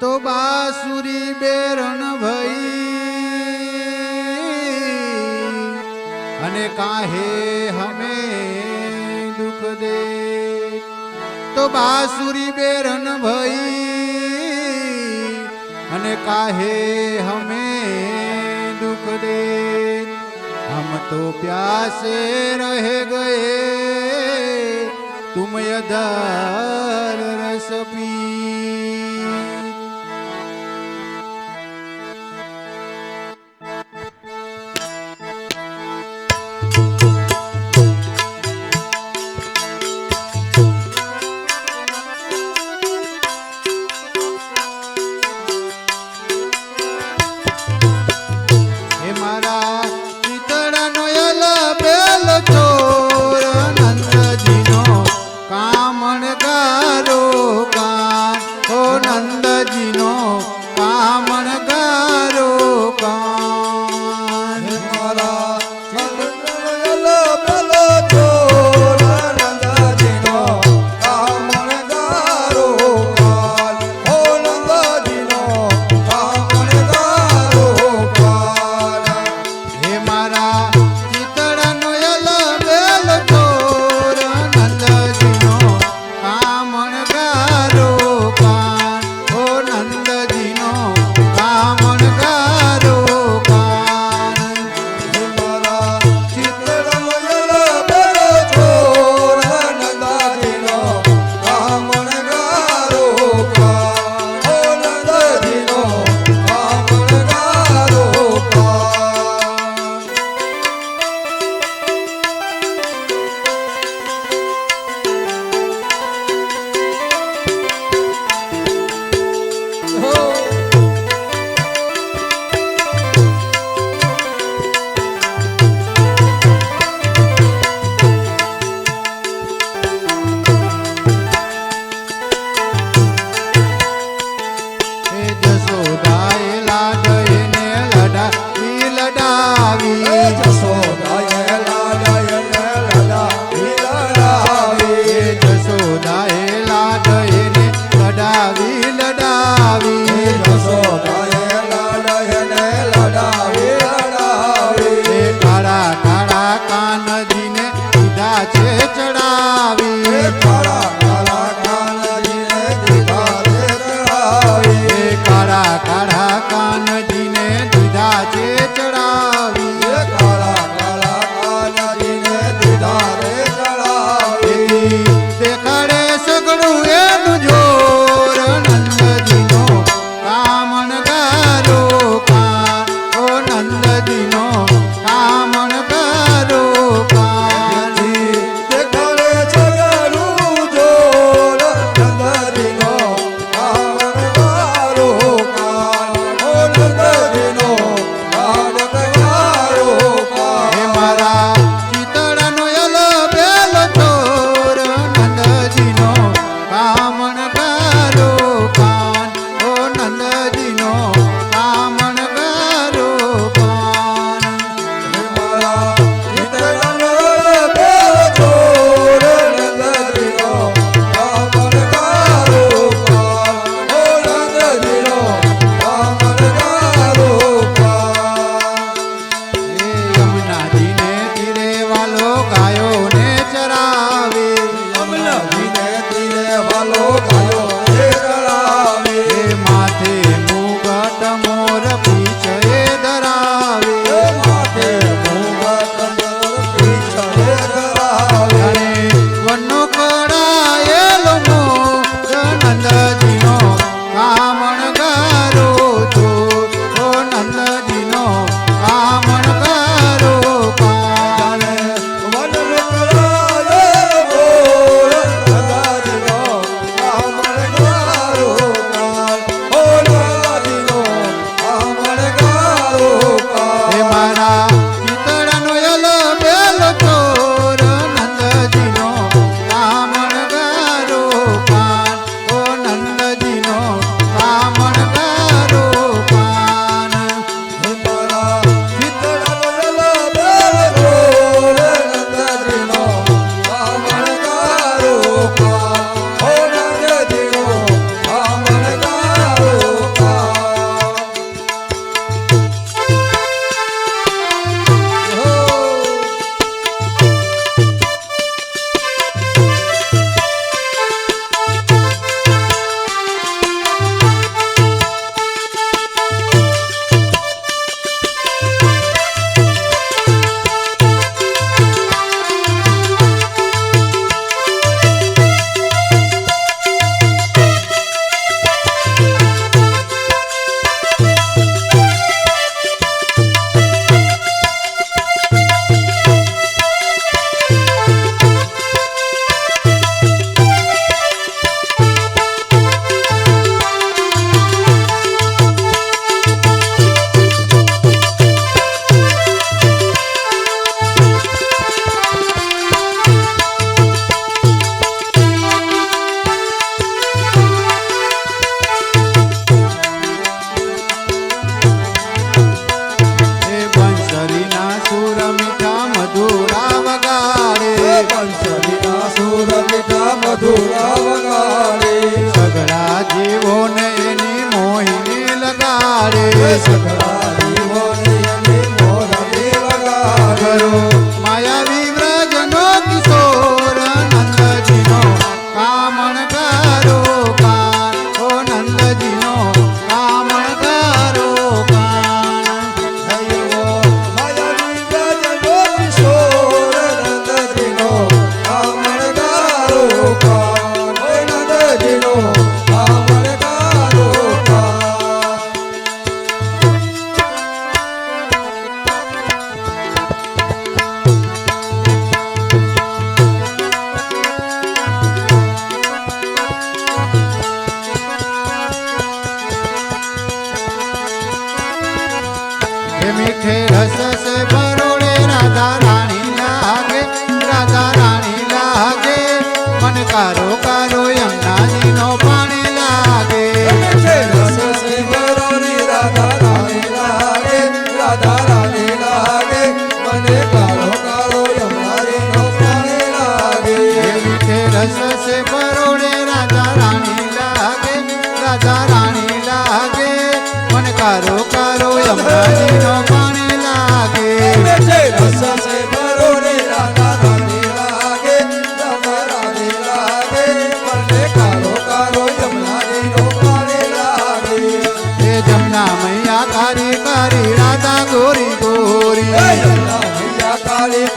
તો બાસુરી બેરણ ભઈ. અને કાહે હમે દુખ દે. તો બાસુરી બેરણ ભઈ. અને કાહે હમે દુખ દે. હમ તો પ્યાસે રહે ગયે. તુમ અધર રસ પી.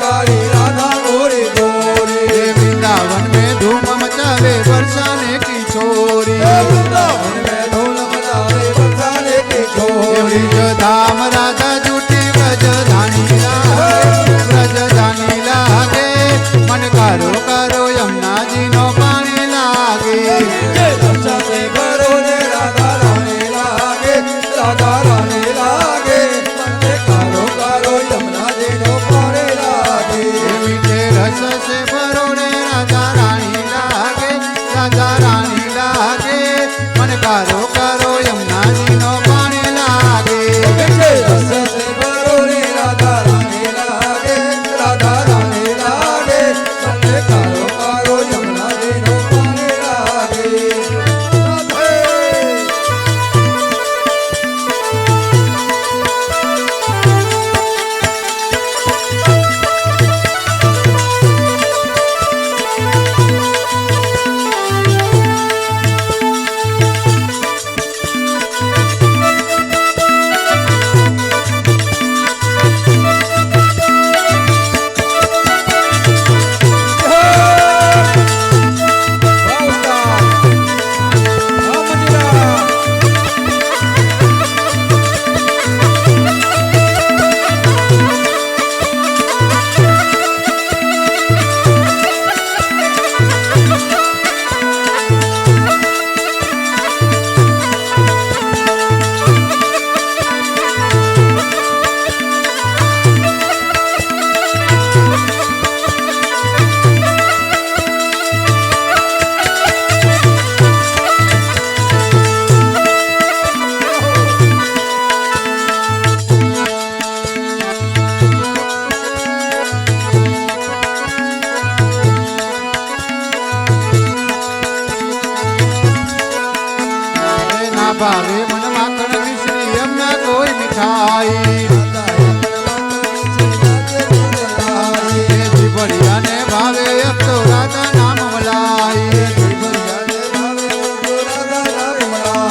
કાળી રાધા ગોરી ગોરી. વૃંદાવન મેં ધૂમ મચાવે વરસાને કી છોરી. વૃંદાવન મેં ધૂમ મચાવે વરસાને કી ધામ રાધા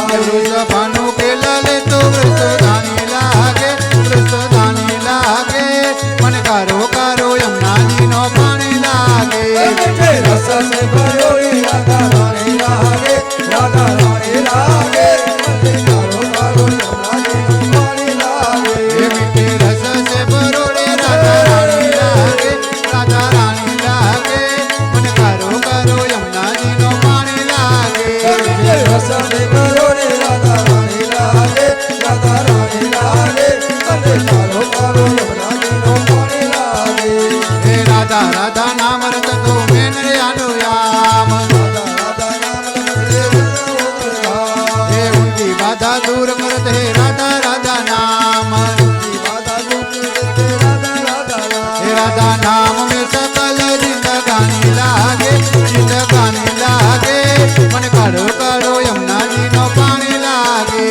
મારું गोकुर करते राधा राधा नाम राधा गोकुर करते राधा राधा नाम राधा नाम में सकल जिंदगानी लागे जिंदगानी लागे मन काढो काढो यमुना जी नो पाणी लागे